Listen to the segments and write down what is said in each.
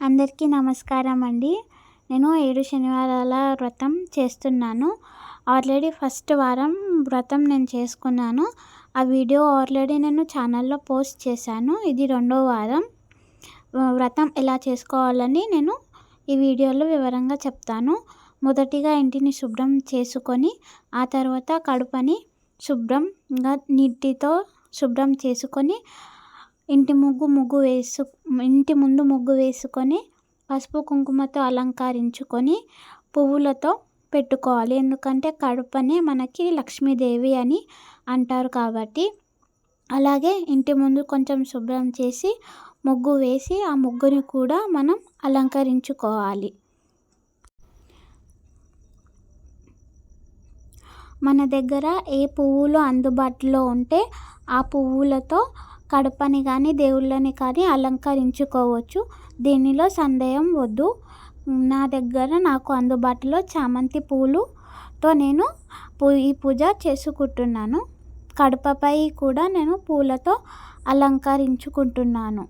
అందరికీ నమస్కారం అండి. నేను ఏడు శనివారాల వ్రతం చేస్తున్నాను. ఆల్రెడీ ఫస్ట్ వారం వ్రతం నేను చేసుకున్నాను. ఆ వీడియో ఆల్రెడీ నేను ఛానల్లో పోస్ట్ చేశాను. ఇది రెండో వారం. వ్రతం ఎలా చేసుకోవాలని నేను ఈ వీడియోలో వివరంగా చెప్తాను. మొదటిగా ఇంటిని శుభ్రం చేసుకొని ఆ తర్వాత కడుపని శుభ్రంగా నీటితో శుభ్రం చేసుకొని ఇంటి ముగ్గు ముగ్గు వేసు ఇంటి ముందు ముగ్గు వేసుకొని పసుపు కుంకుమతో అలంకరించుకొని పువ్వులతో పెట్టుకోవాలి. ఎందుకంటే కడుపనే మనకి లక్ష్మీదేవి అని అంటారు కాబట్టి. అలాగే ఇంటి ముందు కొంచెం శుభ్రం చేసి ముగ్గు వేసి ఆ ముగ్గుని కూడా మనం అలంకరించుకోవాలి. మన దగ్గర ఏ పువ్వులు అందుబాటులో ఉంటే ఆ పువ్వులతో కడపని కానీ దేవుళ్ళని కానీ అలంకరించుకోవచ్చు. దీనిలో సందేహం వద్దు. నా దగ్గర నాకు అందుబాటులో చామంతి పూలుతో నేను ఈ పూజ చేసుకుంటున్నాను. కడపపై కూడా నేను పూలతో అలంకరించుకుంటున్నాను.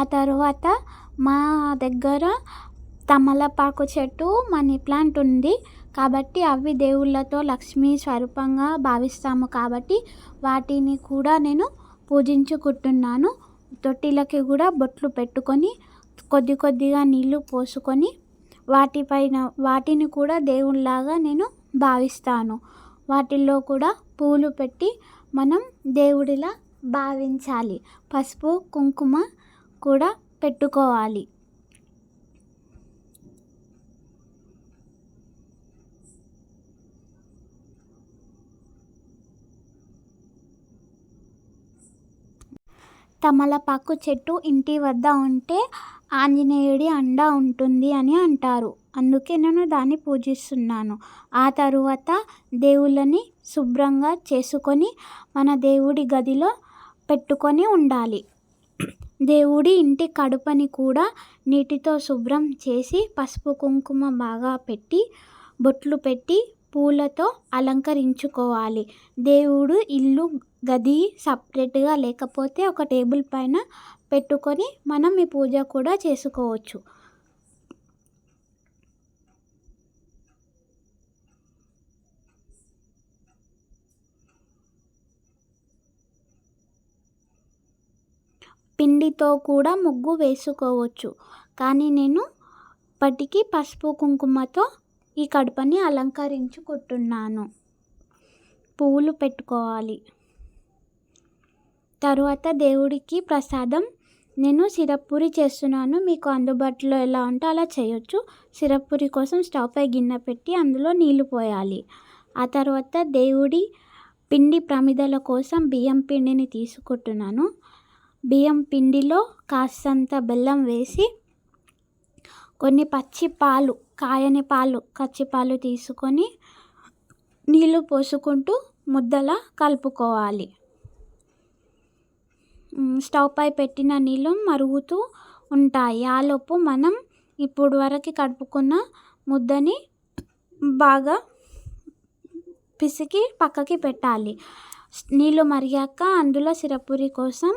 ఆ తర్వాత మా దగ్గర తమలపాకు చెట్టు మనీ ప్లాంట్ ఉంది. కాబట్టి అవి దేవుళ్ళతో లక్ష్మీ స్వరూపంగా భావిస్తాము కాబట్టి వాటిని కూడా నేను పూజించుకుంటున్నాను. తొట్టిలకి కూడా బొట్లు పెట్టుకొని కొద్ది కొద్దిగా నీళ్ళు పోసుకొని వాటిపైన వాటిని కూడా దేవుళ్ళలాగా నేను భావిస్తాను. వాటిల్లో కూడా పూలు పెట్టి మనం దేవుడిలా భావించాలి. పసుపు కుంకుమ కూడా పెట్టుకోవాలి. తమలపాకు చెట్టు ఇంటి వద్ద ఉంటే ఆంజనేయుడి అండ ఉంటుంది అని అంటారు. అందుకే నేను దాన్ని పూజిస్తున్నాను. ఆ తరువాత దేవుళ్ళని శుభ్రంగా చేసుకొని మన దేవుడి గదిలో పెట్టుకొని ఉండాలి. దేవుడి ఇంటి కడుపని కూడా నీటితో శుభ్రం చేసి పసుపు కుంకుమ బాగా పెట్టి బొట్లు పెట్టి పూలతో అలంకరించుకోవాలి. దేవుడు ఇల్లు గది సపరేట్గా లేకపోతే ఒక టేబుల్ పైన పెట్టుకొని మనం ఈ పూజ కూడా చేసుకోవచ్చు. పిండితో కూడా ముగ్గు వేసుకోవచ్చు. కానీ నేను ఇప్పటికీ పసుపు కుంకుమతో ఈ కడపని అలంకరించుకుంటున్నాను. పువ్వులు పెట్టుకోవాలి. తరువాత దేవుడికి ప్రసాదం. నేను సిరప్పూరి చేస్తున్నాను. మీకు అందుబాటులో ఎలా ఉంటే అలా చేయొచ్చు. సిరప్పూరి కోసం స్టవ్ పై గిన్నె పెట్టి అందులో నీళ్ళు పోయాలి. ఆ తర్వాత దేవుడి పిండి ప్రమిదల కోసం బియ్యం పిండిని తీసుకుంటున్నాను. బియ్యం పిండిలో కాస్తంత బెల్లం వేసి కొన్ని పచ్చి పాలు కాయని పాలు కచ్చి పాలు తీసుకొని నీళ్ళు పోసుకుంటూ ముద్దలా కలుపుకోవాలి. స్టవ్ పై పెట్టిన నీళ్ళు మరుగుతూ ఉంటాయి. ఆలోపు మనం ఇప్పుడు వరకు కడుపుకున్న ముద్దని బాగా పిసికి పక్కకి పెట్టాలి. నీళ్ళు మరిగాక అందులో సిరపురి కోసం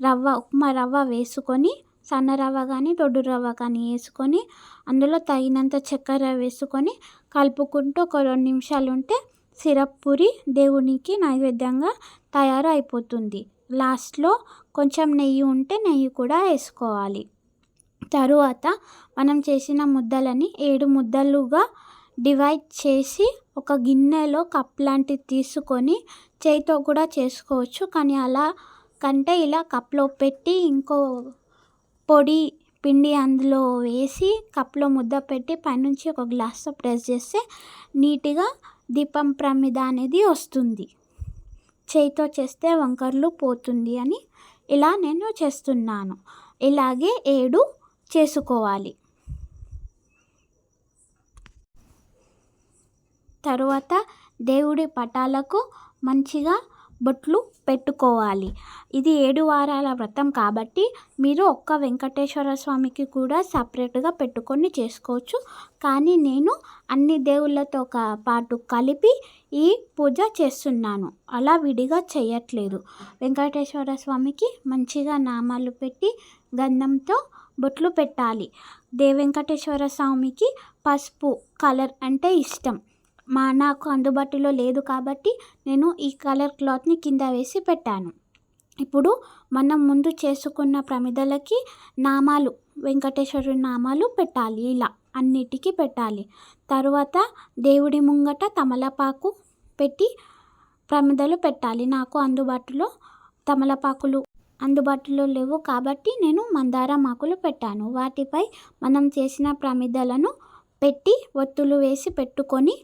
రవ్వ ఉప్మా రవ్వ వేసుకొని సన్న రవ్వ కానీ దొడ్డు రవ్వ కానీ వేసుకొని అందులో తగినంత చక్కెర వేసుకొని కలుపుకుంటూ ఒక రెండు నిమిషాలు ఉంటే సిరప్ పూరి దేవునికి నైవేద్యంగా తయారు అయిపోతుంది లాస్ట్లో కొంచెం నెయ్యి ఉంటే నెయ్యి కూడా వేసుకోవాలి. తరువాత మనం చేసిన ముద్దలని ఏడు ముద్దలుగా డివైడ్ చేసి ఒక గిన్నెలో కప్ లాంటిది తీసుకొని చేయితో కూడా చేసుకోవచ్చు. కానీ అలా కంటే ఇలా కప్లో పెట్టి ఇంకో పొడి పిండి అందులో వేసి కప్లో ముద్ద పెట్టి పైనుంచి ఒక గ్లాస్తో ప్రెస్ చేస్తే నీట్గా దీపం ప్రమిద అనేది వస్తుంది. చేయితో చేస్తే వంకర్లు పోతుంది అని ఇలా నేను చేస్తున్నాను. ఇలాగే ఏడు చేసుకోవాలి. తరువాత దేవుడి పటాలకు మంచిగా బొట్లు పెట్టుకోవాలి. ఇది ఏడు వారాల వ్రతం కాబట్టి మీరు ఒక్క వెంకటేశ్వర స్వామికి కూడా సపరేట్గా పెట్టుకొని చేసుకోవచ్చు. కానీ నేను అన్ని దేవుళ్ళతో పాటు కలిపి ఈ పూజ చేస్తున్నాను. అలా విడిగా చేయట్లేదు. వెంకటేశ్వర స్వామికి మంచిగా నామాలు పెట్టి గంధంతో బొట్లు పెట్టాలి. దే వెంకటేశ్వర స్వామికి పసుపు కలర్ అంటే ఇష్టం. మా నాకు అందుబాటులో లేదు కాబట్టి నేను ఈ కలర్ క్లాత్ని కింద వేసి పెట్టాను. ఇప్పుడు మనం ముందు చేసుకున్న ప్రమిదలకి నామాలు వెంకటేశ్వరుడి నామాలు పెట్టాలి. ఇలా అన్నిటికీ పెట్టాలి. తరువాత దేవుడి ముంగట తమలపాకు పెట్టి ప్రమిదలు పెట్టాలి. నాకు అందుబాటులో తమలపాకులు అందుబాటులో లేవు కాబట్టి నేను మందారం ఆకులు పెట్టాను. వాటిపై మనం చేసిన ప్రమిదలను పెట్టి ఒత్తులు వేసి పెట్టుకొని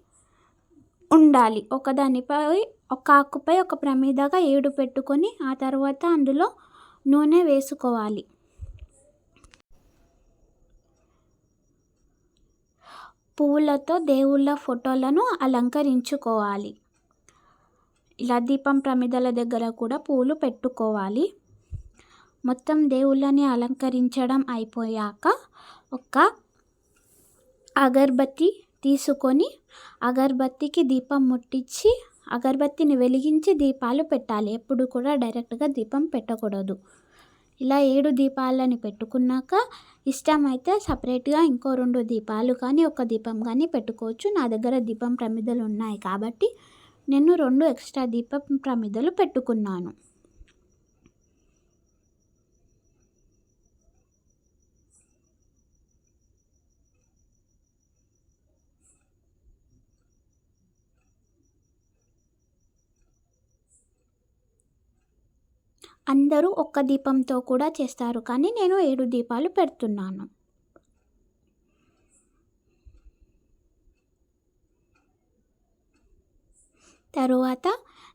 ఉండాలి. ఒకదానిపై ఒక ఆకుపై ఒక ప్రమిదగా ఏడు పెట్టుకొని ఆ తర్వాత అందులో నూనె వేసుకోవాలి. పువ్వులతో దేవుళ్ళ ఫోటోలను అలంకరించుకోవాలి. ఇలా దీపం ప్రమిదల దగ్గర కూడా పూలు పెట్టుకోవాలి. మొత్తం దేవుళ్ళని అలంకరించడం అయిపోయాక ఒక అగర్బత్తి తీసుకొని అగరబత్తికి దీపం ముట్టించి అగరబత్తిని వెలిగించి దీపాలు పెట్టాలి. ఎప్పుడు కూడా డైరెక్ట్గా దీపం పెట్టకూడదు. ఇలా ఏడు దీపాలని పెట్టుకున్నాక ఇష్టమైతే సపరేట్గా ఇంకో రెండు దీపాలు కానీ ఒక దీపం కానీ పెట్టుకోవచ్చు. నా దగ్గర దీపం ప్రమిదలు ఉన్నాయి కాబట్టి నేను రెండు ఎక్స్ట్రా దీపం ప్రమిదలు పెట్టుకున్నాను. అందరూ ఒక్క దీపంతో కూడా చేస్తారు. కానీ నేను ఏడు దీపాలు పెడుతున్నాను. తరువాత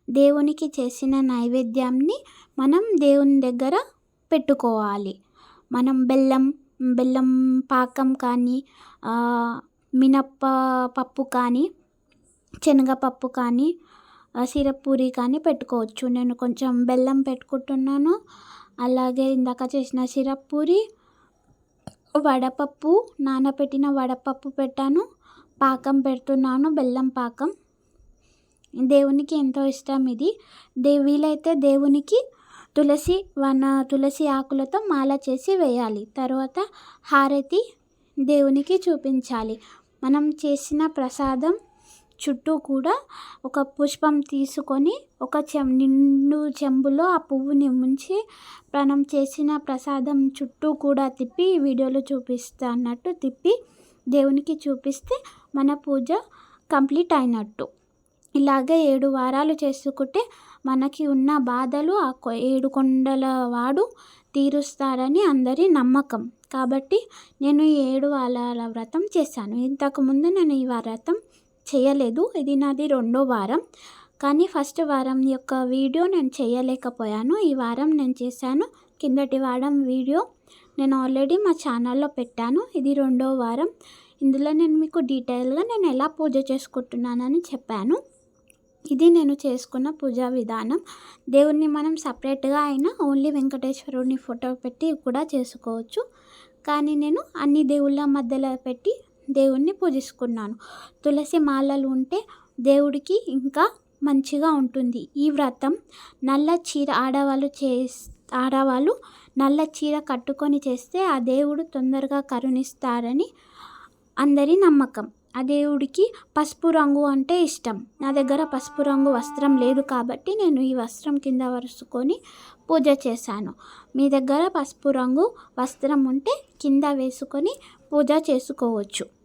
దేవునికి చేసిన నైవేద్యాన్ని మనం దేవుని దగ్గర పెట్టుకోవాలి. మనం బెల్లం బెల్లం పాకం కానీ మినప్ప పప్పు కానీ శనగపప్పు కానీ సిరప్ పూరి కానీ పెట్టుకోవచ్చు. నేను కొంచెం బెల్లం పెట్టుకుంటున్నాను. అలాగే ఇందాక చేసిన సిరపూరి వడపప్పు నానబెట్టిన వడపప్పు పెట్టాను. పాకం పెడుతున్నాను బెల్లం పాకం. దేవునికి ఎంతో ఇష్టం ఇది. దే వీలైతే దేవునికి తులసి వన తులసి ఆకులతో మాల చేసి వేయాలి. తర్వాత హారతి దేవునికి చూపించాలి. మనం చేసిన ప్రసాదం చుట్టూ కూడా ఒక పుష్పం తీసుకొని ఒక చెం నిండు చెంబులో ఆ పువ్వుని ముంచి మనం చేసిన ప్రసాదం చుట్టూ కూడా తిప్పి వీడియోలో చూపిస్తా అన్నట్టు తిప్పి దేవునికి చూపిస్తే మన పూజ కంప్లీట్ అయినట్టు. ఇలాగే ఏడు వారాలు చేసుకుంటే మనకి ఉన్న బాధలు ఆ ఏడు కొండల వాడు తీరుస్తారని అందరి నమ్మకం. కాబట్టి నేను ఈ ఏడు వారాల వ్రతం చేశాను. ఇంతకుముందు నేను ఈ వ్రతం చేయలేదు. ఇది నాది రెండో వారం. కానీ ఫస్ట్ వారం యొక్క వీడియో నేను చేయలేకపోయాను. ఈ వారం నేను చేశాను. కిందటి వారం వీడియో నేను ఆల్రెడీ మా ఛానల్లో పెట్టాను. ఇది రెండో వారం. ఇందులో నేను మీకు డీటెయిల్గా నేను ఎలా పూజ చేసుకుంటున్నానని చెప్పాను. ఇది నేను చేసుకున్న పూజా విధానం. దేవుణ్ణి మనం సపరేట్గా అయినా ఓన్లీ వెంకటేశ్వరుడిని ఫోటో పెట్టి కూడా చేసుకోవచ్చు. కానీ నేను అన్ని దేవుళ్ళ మధ్యలో పెట్టి దేవుణ్ణి పూజిస్తున్నాను. తులసి మాలలు ఉంటే దేవుడికి ఇంకా మంచిగా ఉంటుంది. ఈ వ్రతం నల్ల చీర ఆడవాళ్ళు చే ఆడవాళ్ళు నల్ల చీర కట్టుకొని చేస్తే ఆ దేవుడు తొందరగా కరుణిస్తారని అందరి నమ్మకం. ఆ దేవుడికి పసుపు రంగు అంటే ఇష్టం. నా దగ్గర పసుపు రంగు వస్త్రం లేదు కాబట్టి నేను ఈ వస్త్రం కింద వరుసుకొని పూజ చేశాను. మీ దగ్గర పసుపు రంగు వస్త్రం ఉంటే కింద వేసుకొని పూజ చేసుకోవచ్చు.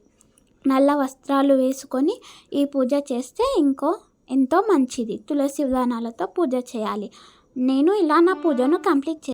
నల్ల వస్త్రాలు వేసుకొని ఈ పూజ చేస్తే ఇంకో ఎంతో మంచిది. తులసి విధానాలతో పూజ చేయాలి. నేను ఇలా నా పూజను కంప్లీట్ చే